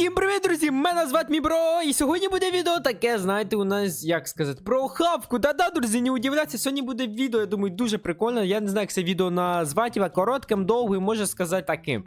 Всім привіт, друзі! Мене звати Мібро, і сьогодні буде відео таке, знаєте, у нас, як сказати, про хавку. Да-да, друзі, не удивляться, сьогодні буде відео, я думаю, дуже прикольно. Я не знаю, як це відео назвати, його, коротким, довгим, може сказати таким.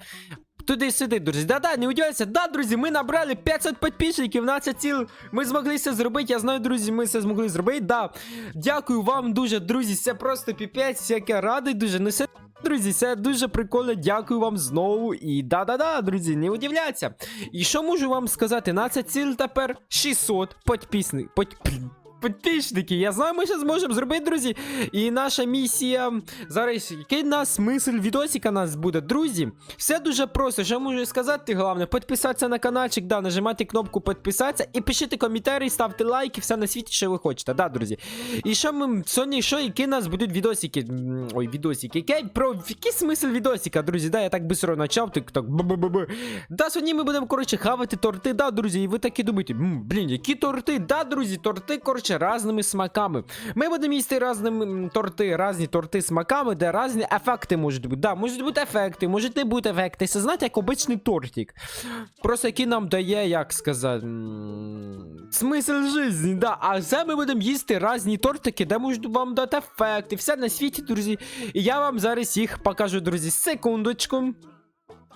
Туди сюди, друзі. Да-да, не удивляйся. Да, друзі, ми набрали 500 підписчиків на це ціл. Ми змогли це зробити. Я знаю, друзі, ми це змогли зробити. Да. Дякую вам дуже, друзі. Це просто піпець, як я радий дуже. Ну, це Друзі, це дуже прикольно. Дякую вам знову. І да-да-да, друзі, не удивляться. І що можу вам сказати? На це ціль тепер 600 підписників. Підписчики, я знаю, ми ще зможемо зробити, друзі. І наша місія. Зараз який нас смисл відосика нас буде, друзі. Все дуже просто. Що можу сказати, головне, підписатися на каналчик, да, нажимати кнопку підписатися і пишіть коментарі, ставте лайки, все на світі, що ви хочете, да, друзі. І що ми сьогодні, що, які нас будуть відосики. Ой, відосики. Який, про який смисл відосика, друзі? Да, я так быстро почав, так так бу-бу-бу-бу. Да, сьогодні ми будемо, коротше, хавати торти, да, друзі. І ви такі думаєте, «М, блін, які торти? Да, друзі, торти, коротше, разними смаками. Ми будемо їсти разними торти, різні торти смаками, де різні ефекти можуть бути. Да, можуть бути ефекти, можуть не бути ефекти. Це знаєте, як обичний тортик. Просто який нам дає, як сказати, смисл житті, да. А це ми будемо їсти різні тортики, де можуть вам дати ефекти. Все на світі, друзі. І я вам зараз їх покажу, друзі. Секундочку.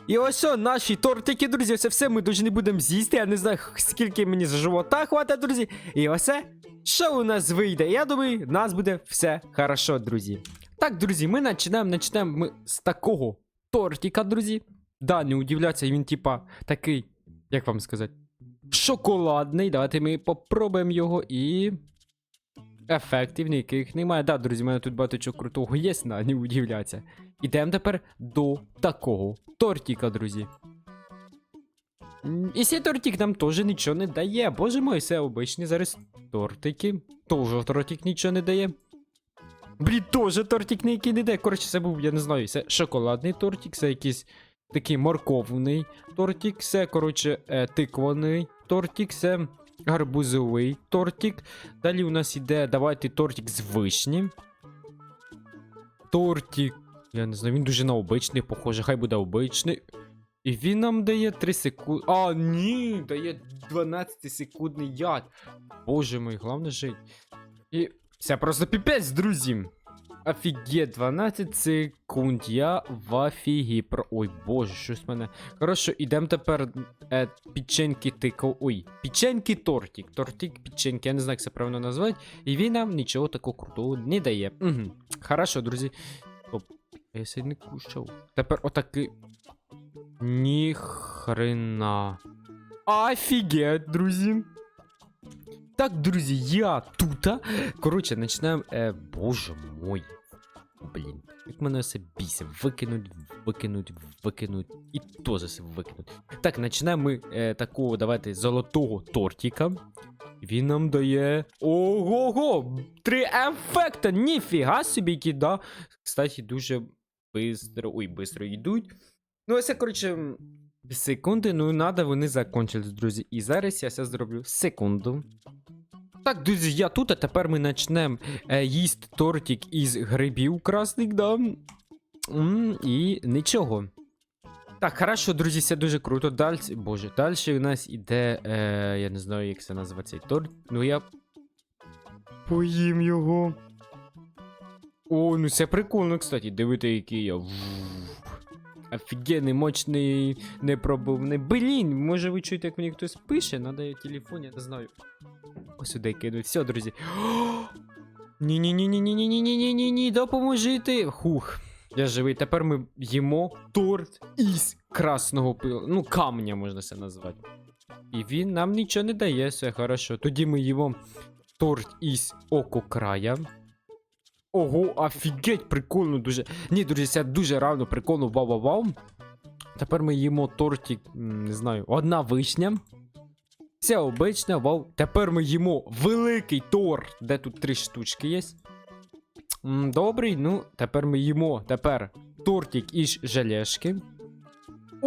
І ось о, наші тортики, друзі, це все ми дуже не будемо з'їсти. Я не знаю, скільки мені з живота хватить, друзі. І оце, що у нас вийде. Я думаю, у нас буде все хорошо, друзі. Так, друзі, ми починаємо, починаємо ми з такого тортика, друзі. Да, не удивляться, він, типа, такий, як вам сказати, шоколадний. Давайте ми попробуємо його і. Ефектів ніяких немає. Да, друзі, у мене тут багато чого крутого є, на, не удивляться. Ідемо тепер до такого тортика, друзі. І цей тортик нам теж нічого не дає. Боже мой, це обичні зараз тортики. Тоже тортик нічого не дає. Блін, теж тортик ніякий не дає. Коротше, це був, я не знаю, це шоколадний тортик, це якийсь такий морковний тортик, це, коротше, е, тикваний тортик, це гарбузовий тортик. Далі у нас іде, давайте тортик з вишні. Тортик. Я не знаю, він дуже на обичний, похоже, хай буде обичний. І він нам дає 3 секунди. А, ні, дає 12 секундний яд. Боже мой, головне жить. І це просто піпець, друзі. Офігеть, 12 секунд. Я в офігі. Про... Ой, боже, щось мене. Хорошо, ідемо тепер е, печеньки тикав. Ой, печеньки тортик. Тортик, печеньки, я не знаю, як це правильно назвати. І він нам нічого такого крутого не дає. Угу. Хорошо, друзі. Оп, я сьогодні кушав. Тепер отакий. Ніхрена. Офігеть, друзі. Так, друзі, я тута. Коротше, починаємо. Е, боже мой. Блін, як мене все бісить. Викинуть, викинуть, викинуть. І теж все викинуть. Так, починаємо ми е, такого, давайте, золотого тортика. Він нам дає. Ого-го! Три ефекта! Ніфіга собі кида. Кстати, дуже бистро. Ой, бистро йдуть. Ну, ось, коротше, м, секунди, ну надо, вони закончились, друзі. І зараз я все зроблю секунду. Так, друзі, я тут, а тепер ми почнемо е, їсти тортик із грибів красних, да. М, і нічого. Так, хорошо, друзі, все дуже круто. Далі, боже, далі у нас іде. Е, я не знаю, як це називається цей торт. Ну я. Поїм його. О, ну це прикольно, кстати. Дивите, який я. Офігенний, мощний, непробивний. Блін, може ви чуєте, як мені хтось пише? Надо телефон, я не знаю. Ось сюди кинуть. Все, друзі. Ні-ні-ні-ні-ні-ні-ні-ні-ні-ні, допоможите. Хух. Я живий. Тепер ми їмо торт із красного пила. Ну, камня можна це назвати. І він нам нічого не дає, все хорошо. Тоді ми їмо торт із око края. Ого, офігеть, прикольно дуже. Ні, друзі, це дуже равно прикольно, вау-вау-вау. Тепер ми їмо тортик, не знаю, одна вишня. Це обична, вау. Тепер ми їмо великий торт, де тут три штучки є. Добрий, ну, тепер ми їмо тепер тортик із желешки.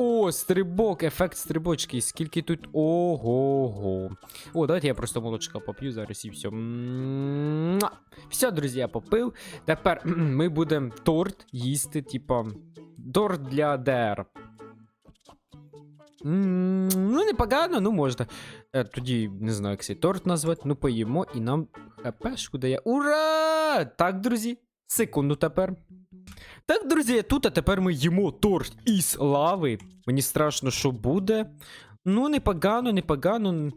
О, стрибок, ефект стрибочки. Скільки тут. Ого-го. О, давайте я просто молочка поп'ю зараз і все. Муа. Все, друзі, я попив. Тепер ми будемо торт їсти, типа. Торт для ДР. М, Ну, непогано, ну можна. Е, Тоді не знаю, як цей торт назвати. Ну, поїмо і нам хпшку дає. Ура! Так, друзі, секунду тепер. Так, друзі, тут а тепер ми їмо торт із лави. Мені страшно, що буде. Ну, непогано, непогано.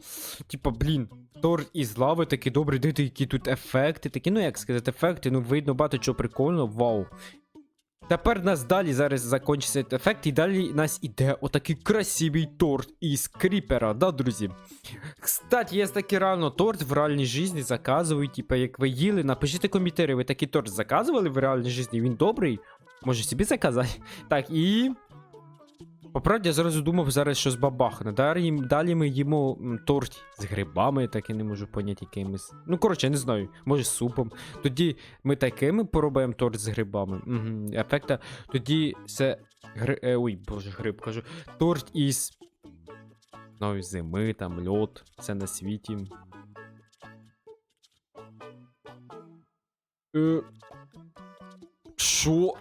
Типа, блін, торт із лави такий добрий, дивіться, які тут ефекти, такі, ну як сказати, ефекти, ну видно багато чого прикольного, вау. Тепер в нас далі зараз закінчиться ефект, і далі у нас іде отакий красивий торт із кріпера, да, друзі? Кстати, є такий реально торт в реальній житті заказують, типа, як ви їли, напишіть коментарі, ви такий торт заказували в реальній житті, він добрий? Може собі заказати? Так, і. По правді, я зразу думав зараз щось бабахне. Далі, далі ми їмо торт з грибами, так я не можу поняти якимось. Ну, коротше, я не знаю, може з супом. Тоді ми такими поробимо торт з грибами. Угу, ефекта. Тоді це. Гри... Е, ой, боже, гриб кажу. Торт із. Знаю, зими, там, льот, все на світі. Е... Що?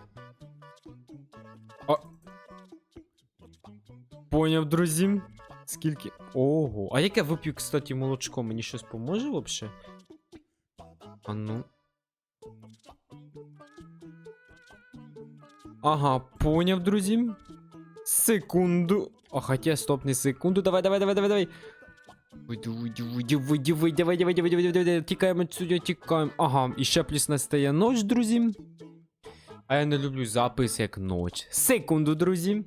Поняв, друзі. Скільки. Ого. А яке вип'ю, кстати, молочко? Мені щось поможе вообще? А ну. Ага, поняв, друзі. Секунду. А хотя, стоп, не секунду. Давай, давай, давай, давай, давай. Вийди, вийди, вийди, вийди, вийди, вийди, вийди. Тікаємо отсюди, тікаємо. Ага, і ще плюс настає ніч, друзі. А я не люблю запис як ніч. Секунду, друзі.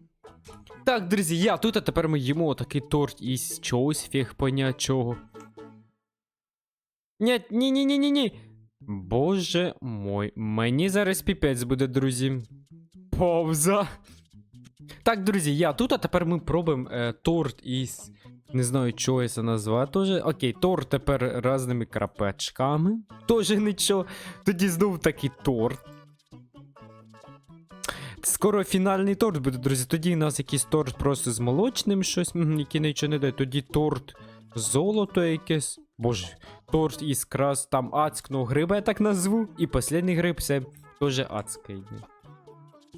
Так, друзі, я тут, а тепер ми їмо такий торт із чогось фіг понять чого. Ні, ні, ні, ні, ні, ні. Боже мой, мені зараз піпець буде, друзі. Повза. Так, друзі, я тут, а тепер ми пробуємо е, торт із. Не знаю, чого це назвати. Тоже. Окей, торт тепер разними крапечками. Тоже нічого. Тоді знов такий торт. Скоро фінальний торт буде, друзі. Тоді у нас якийсь торт просто з молочним щось, який нічого не дає. Тоді торт золото якесь. Боже, торт із крас там ацкну гриба, я так назву. І останній гриб це теж адський.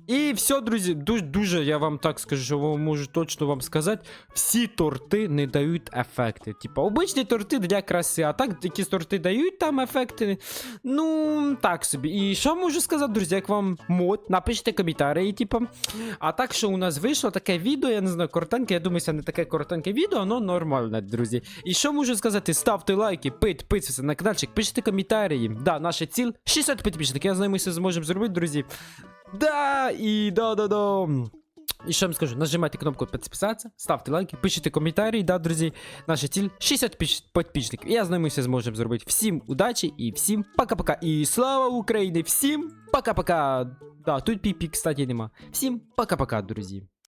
І все, друзі, дуже, дуже я вам так скажу, що можу точно вам сказати, всі торти не дають ефекти. Типа, обичні торти для краси, а так якісь торти дають там ефекти. Ну, так собі. І що можу сказати, друзі, як вам мод, напишіть коментарі, типа. А так, що у нас вийшло таке відео, я не знаю, коротеньке, я думаю, це не таке коротеньке відео, але нормальне, друзі. І що можу сказати? Ставте лайки, підписуйтесь на каналчик, пишіть коментарі. Да, наша ціль 60 підписників. Я знаю, ми це зможемо зробити, друзі. Да, і да-да-да. І що вам скажу, нажимайте кнопку підписатися, ставте лайки, пишіть коментарі, да, друзі. Наша ціль 60 підписників. Я знаю, ми все зможемо зробити. Всім удачі і всім пока-пока. І слава Україні! Всім пока-пока. Да, тут піпі, кстати, нема. Всім пока-пока, друзі.